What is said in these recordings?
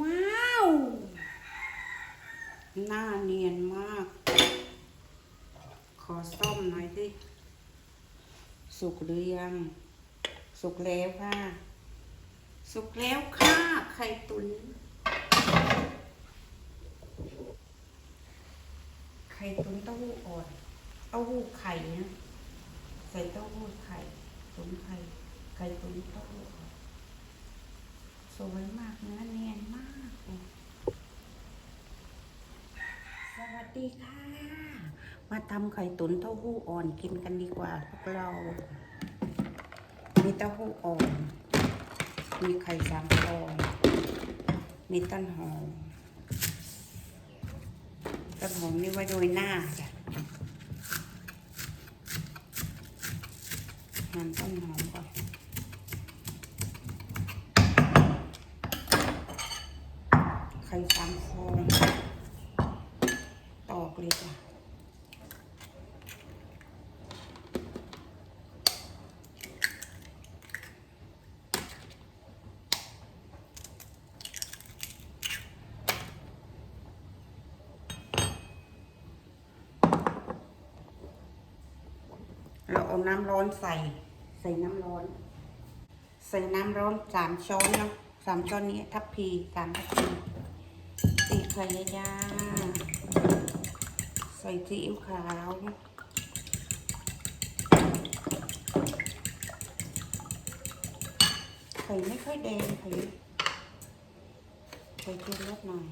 ว้าว หน้าเนียนมาก ขอซ่อมหน่อยสิ สุกหรือยัง สุกแล้วค่ะ สุกแล้วค่ะ ไข่ตุน ไข่ตุนเต้าหู้อ่อนเต้าหู้ไข่นะ ใส่เต้าหู้ไข่ ตุนไข่ ไข่ตุนเต้าหู้อ่อน สวยมากเนื้อเนียนมาก สวัสดีค่ะ มาทำไข่ตุ๋นเต้าหู้อ่อนกินกันดีกว่าพวกเรา มีเต้าหู้อ่อน มีไข่สามฟอง มีต้นหอม ต้นหอมนี่ไว้โรยหน้าจ้ะหั่นต้นหอมก่อน ไข่สามฟองตอกเลยจ้ะเราเอาน้ำร้อนใส่ ใส่น้ำร้อน ใส่น้ำร้อนสามช้อนเนาะสามช้อนนี้ทัพพีสามทัพพี ตีไข่ยาใส่ซีอิ๊วขาวไข่ไม่ค่อยแดงไข่ไข่เค็มนิดหน่อย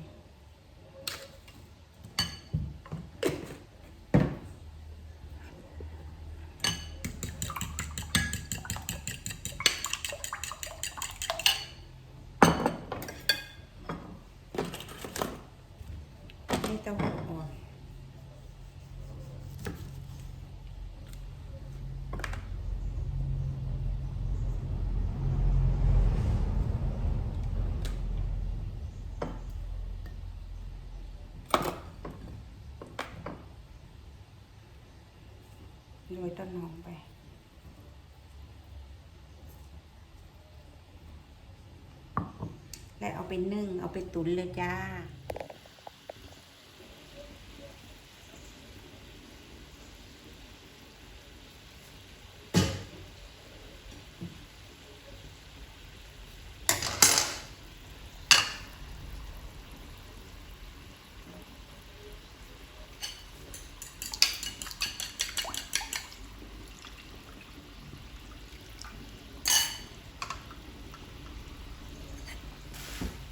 เต้าหู้อ่อนโรยต้นหอมไปและเอาไปนึ่ง เอาไปตุ๋นเลยจ้า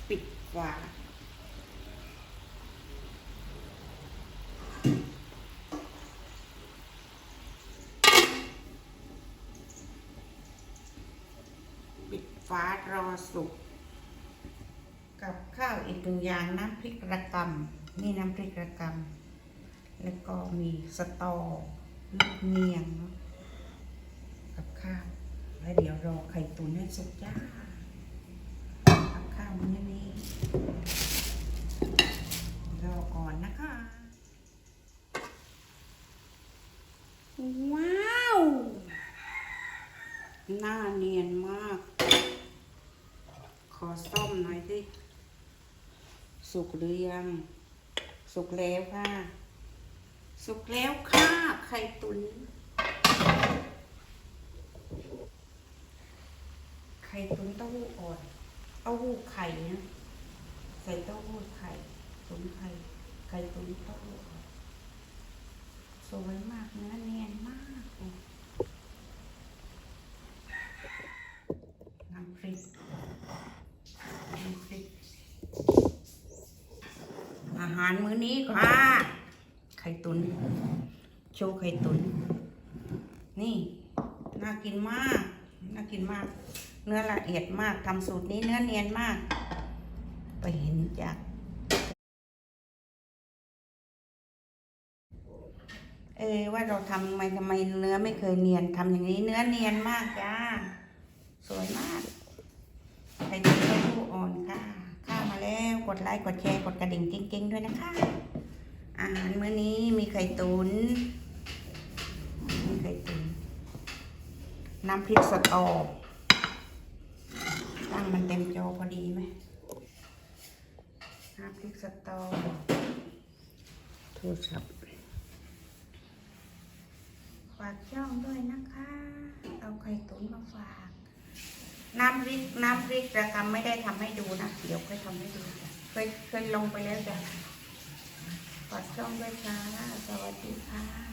ปิดฝาปิดฝารอสุก กับข้าวอีกหนึ่งอย่างน้ำพริกระกำนี่น้ำพริกระกำแล้วก็มีสตอลูกเนียง กับข้าว แล้วเดี๋ยวรอไข่ตุ๋นให้สุกจ้ากับข้าวมื้อนี้ รอก่อนนะคะ ว้าว หน้าเนียนมาก ขอซ่อมหน่อยสิ สุกหรือยัง สุกแล้วค่ะ สุกแล้วค่ะ ไข่ตุน ไข่ตุนเต้าหู้อ่อน เต้าหู้ไข่นะ ใส่เต้าหู้ไข่ตุ๋นไข่ไข่ตุ๋นเต้าหู้อ่อนสวยมากเนื้อเนียนมากน้ำพริกน้ำพริกอาหารมื้อนี้ค่ะไข่ตุนโชว์ไข่ตุนนี่น่ากินมากน่ากินมาก เนื้อละเอียดมากทำสูตรนี้เนื้อเนียนมาก ไปเห็นจากเออว่าเราทำไมทำไมเนื้อไม่เคยเนียนทำอย่างนี้เนื้อเนียนมากจ้า สวยมากไข่ตุ๋นเต้าหู้อ่อนค่ะ ข้าวมาแล้วกดไลค์กดแชร์กดกระดิ่งเกิ้งๆด้วยนะคะ อาหารมื้อนี้มีไข่ตุนมีไข่ตุนน้ำพริกสดออกตั้งมันเต็มจอพอดีไหม พริกสตอโทรศัพท์ฝากช่องด้วยนะคะ เอาไข่ตุ๋นมาฝาก น้ำพริกน้ำพริกระกำไม่ได้ทำให้ดูนะ เดี๋ยวค่อยทำให้ดูจ้ะเคยเคยลงไปแล้วจ้ะฝากช่องด้วยค่ะ สวัสดีค่ะ